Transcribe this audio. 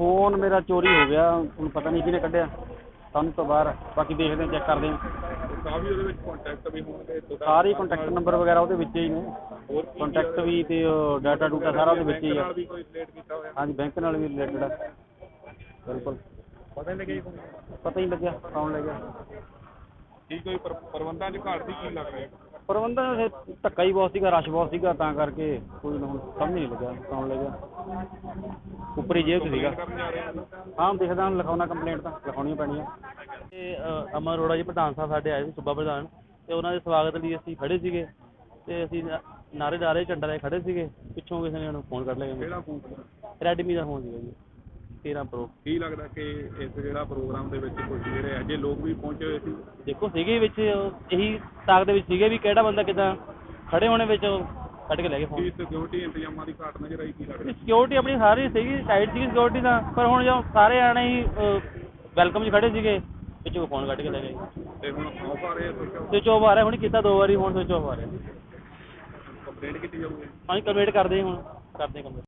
Phone ਮੇਰਾ ਚੋਰੀ ਹੋ ਗਿਆ ਹੁਣ ਪਤਾ ਨਹੀਂ ਕਿਹਨੇ ਕੱਢਿਆ। ਸਾਨੂੰ ਤੋਂ ਬਾਹਰ ਬਾਕੀ ਦੇਖਦੇ ਹਾਂ ਚੈੱਕ ਕਰਦੇ ਹਾਂ। ਕਾਫੀ ਉਹਦੇ ਵਿੱਚ ਕੰਟੈਕਟ ਵੀ ਹੋਣਗੇ ਸਾਰੇ ਕੰਟੈਕਟ ਨੰਬਰ ਵਗੈਰਾ ਉਹਦੇ ਵਿੱਚ ਹੀ ਨੇ। ਹੋਰ ਕੰਟੈਕਟ ਵੀ ਤੇ ਡਾਟਾ ਡੂਟਾ ਸਾਰਾ ਉਹਦੇ ਵਿੱਚ ਹੀ ਆ। ਹਾਂਜੀ ਬੈਂਕ ਨਾਲ ਵੀ ਰਿਲੇਟਡ ਆ। ਬਿਲਕੁਲ। ਪਤਾ ਨਹੀਂ ਲੱਗਿਆ। ਜੀ ਤੁਹਾਨੂੰ? ਪਤਾ ਹੀ ਲੱਗਿਆ ਕੌਣ ਲੈ ਗਿਆ। ਕੀ ਕੋਈ ਪਰ- ਪ੍ਰਬੰਧਾਂ 'ਚ ਘਾਟ ਦੀ ਕੀ ਲੱਗ ਰਿਹਾ? ਪ੍ਰਬੰਧਨ ਦੇ ਧੱਕਾ ਹੀ ਬਹੁਤ ਸੀਗਾ ਰਸ਼ ਬਹੁਤ ਸੀਗਾ ਤਾਂ ਕਰਕੇ ਕੋਈ ਨਾ ਹੁਣ ਸਮਝ ਨਹੀਂ ਲੱਗਿਆ ਕੌਣ ਲੈ ਗਿਆ। ਉੱਪਰੀ ਜੇਬ 'ਚ ਸੀਗਾ। ਹਾਂ ਹਾਂ ਦੇਖਦਾ ਹਾਂ ਲਿਖਾਉਣਾ ਕੰਪਲੇਂਟ ਤਾਂ ਲਿਖਾਉਣੀ ਪੈਣੀ ਆ ਤੇ ਅ, ਅਮਰ ਅਰੋੜਾ ਜੀ ਪ੍ਰਧਾਨ ਸਾਹਿਬ ਸਾਡੇ ਆਏ ਸੀ ਸੂਬਾ ਪ੍ਰਧਾਨ ਤੇ ਉਹਨਾਂ ਦੇ ਸਵਾਗਤ ਲਈ ਅਸੀਂ ਖੜੇ ਸੀਗੇ। ਤੇ ਅਸੀਂ ਨਾ- ਨਾਰੇ ਨਾਰੇ ਝੰਡਾ ਲੈ ਕੇ ਖੜੇ ਸੀਗੇ। ਪਿੱਛੋਂ ਕਿਸੇ ਨੇ ਉਹਨੂੰ ਫੋਨ ਕੱਢ ਲਿਆ। ਕਿਹੜਾ ਫੋਨ ਰੈਡਮੀ ਦਾ ਫੋਨ ਸੀਗਾ ਜੀ। 13 ਪ੍ਰੋ। ਕੀ ਲੱਗਦਾ ਕਿ ਇਸ ਜਿਹੜਾ ਪ੍ਰੋਗਰਾਮ ਦੇ ਵਿੱਚ ਕੁਝ ਜਿਹੜੇ ਅਜੇ ਲੋਕ ਵੀ ਪਹੁੰਚੇ ਹੋਏ ਸੀ? ਦੇਖੋ ਸੀਗੇ ਵਿੱਚ ਉਹ ਇਹੀ ਤਾਕ ਦੇ ਵਿੱਚ ਸੀਗੇ ਵੀ ਕਿਹੜਾ ਬੰਦਾ ਕਿਦਾਂ ਖੜੇ ਹੋਣੇ ਵਿੱਚ ਉਹ ਕੱਢ ਕੇ ਲੈ ਗਏ ਫੋਨ ਕੀ ਸਿਕਿਉਰਿਟੀ ਇੰਤਜ਼ਾਮਾਂ ਦੀ ਘਾਟ ਨਜ਼ਰ ਆਈ ਕੀ ਲੱਗਦਾ? ਸਿਕਿਉਰਿਟੀ ਆਪਣੀ ਸਾਰੀ ਸੀਗੀ ਸਾਈਡ ਸੀਗੀ ਸਿਕਿਉਰਿਟੀ ਦਾ ਪਰ ਹੁਣ ਜੋ ਸਾਰੇ ਆਣੇ ਹੀ ਵੈਲਕਮ 'ਚ ਖੜੇ ਸੀਗੇ ਪਿੱਛੋਂ ਫੋਨ ਕੱਢ ਕੇ ਲੈ ਗਏ। ਤੇ ਹੁਣ ਆਫ ਆ ਰਹੇ ਆ ਸੋਚੋ ਸਵਿਚ ਆਫ ਆ ਰਿਹਾ ਹੁਣ ਕੀਤਾ ਦੋ ਵਾਰੀ ਹੁਣ ਸਵਿਚ ਆਫ ਆ ਰਿਹਾ। ਕੰਪਲੇਂਟ ਕੀਤੀ ਜਾਊਗੀ? ਹਾਂਜੀ ਕੰਪਲੀਟ ਕਰਦੇ ਹੁਣ ਕਰਦੇ ਕੰਪਲੀਟ